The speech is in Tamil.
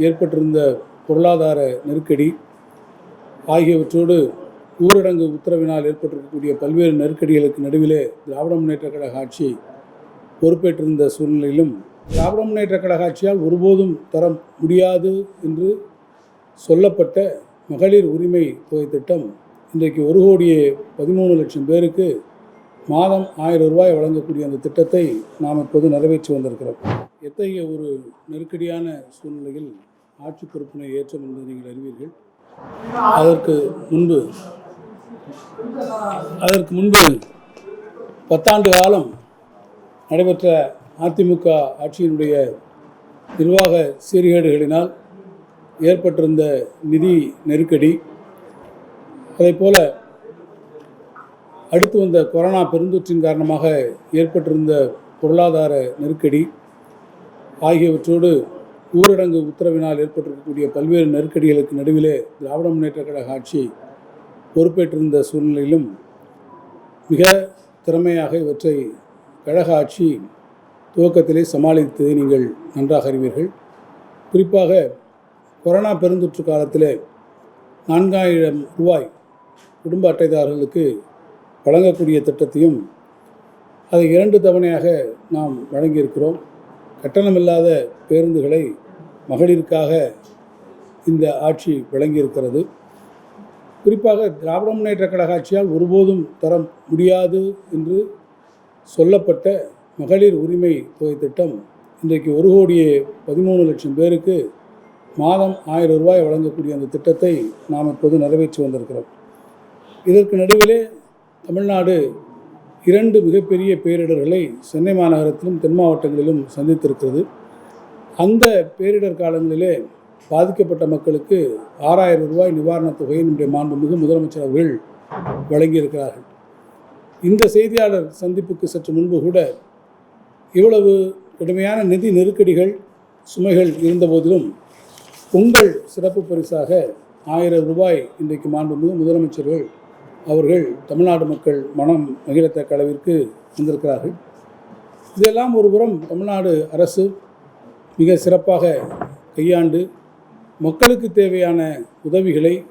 ஏற்பட்டிருந்த பொருளாதார நெருக்கடி ஆகியவற்றோடு ஊரடங்கு உத்தரவினால் ஏற்பட்டிருக்கக்கூடிய பல்வேறு நெருக்கடிகளுக்கு நடுவிலே திராவிட முன்னேற்ற கழக ஆட்சி பொறுப்பேற்றிருந்த சூழ்நிலையிலும் திராவிட முன்னேற்ற கழக ஆட்சியால் ஒருபோதும் தர முடியாது என்று சொல்லப்பட்ட மகளிர் உரிமை தொகை திட்டம் இன்றைக்கு ஒரு கோடியே பதிமூணு லட்சம் பேருக்கு மாதம் ஆயிரம் ரூபாய் வழங்கக்கூடிய அந்த திட்டத்தை நாம் இப்போது நிறைவேற்றி வந்திருக்கிறோம். எத்தகைய ஒரு நெருக்கடியான சூழ்நிலையில் ஆட்சி பொறுப்பினை ஏற்றம் என்பதை நீங்கள் அறிவீர்கள். அதற்கு முன்பு அதற்கு முன்பு பத்தாண்டு காலம் நடைபெற்ற அதிமுக ஆட்சியினுடைய நிர்வாக சீர்கேடுகளினால் ஏற்பட்டிருந்த நிதி நெருக்கடி அதைப்போல அடுத்து வந்த கொரோனா பெருந்தொற்றின் காரணமாக ஏற்பட்டிருந்த பொருளாதார நெருக்கடி ஆகியவற்றோடு ஊரடங்கு உத்தரவினால் ஏற்பட்டிருக்கக்கூடிய பல்வேறு நெருக்கடிகளுக்கு நடுவிலே திராவிட முன்னேற்ற கழக ஆட்சி பொறுப்பேற்றிருந்த சூழ்நிலையிலும் மிக திறமையாக இவற்றை கழக ஆட்சி துவக்கத்திலே சமாளித்ததை நீங்கள் நன்றாக அறிவீர்கள். குறிப்பாக கொரோனா பெருந்தொற்று காலத்திலே நான்காயிரம் ரூபாய் குடும்ப அட்டைதாரர்களுக்கு வழங்கக்கூடிய திட்டத்தையும் அதை இரண்டு தவணையாக நாம் வழங்கியிருக்கிறோம். கட்டணமில்லாத பேருந்துகளை மகளிருக்காக இந்த ஆட்சி வழங்கியிருக்கிறது குறிப்பாக திராவிட முன்னேற்ற கழக ஆட்சியால் ஒருபோதும் தர முடியாது என்று சொல்லப்பட்ட மகளிர் உரிமை தொகை திட்டம் இன்றைக்கு ஒரு கோடியே பதிமூணு லட்சம் பேருக்கு மாதம் ஆயிரம் ரூபாய் வழங்கக்கூடிய அந்த திட்டத்தை நாம் இப்போது நிறைவேற்றி வந்திருக்கிறோம். இதற்கு நடுவிலே தமிழ்நாடு இரண்டு மிகப்பெரிய பேரிடர்களை சென்னை மாநகரத்திலும் தென் மாவட்டங்களிலும் சந்தித்திருக்கிறது. அந்த பேரிடர் காலங்களிலே பாதிக்கப்பட்ட மக்களுக்கு ஆறாயிரம் ரூபாய் நிவாரணத் தொகையை நம்முடைய மாண்புமிகு முதலமைச்சர் அவர்கள் வழங்கியிருக்கிறார்கள். இந்த செய்தியாளர் சந்திப்புக்கு சற்று முன்பு கூட இவ்வளவு கடுமையான நிதி நெருக்கடிகள் சுமைகள் இருந்தபோதிலும் உங்கள் சிறப்பு பரிசாக ஆயிரம் ரூபாய் இன்றைக்கு மாண்புமிகு முதலமைச்சர்கள் அவர்கள் தமிழ்நாடு மக்கள் மனம் மகிழத்தக்க அளவிற்கு வந்திருக்கிறார்கள். இதெல்லாம் ஒருபுறம் தமிழ்நாடு அரசு மிக சிறப்பாக கையாண்டு மக்களுக்கு தேவையான உதவிகளை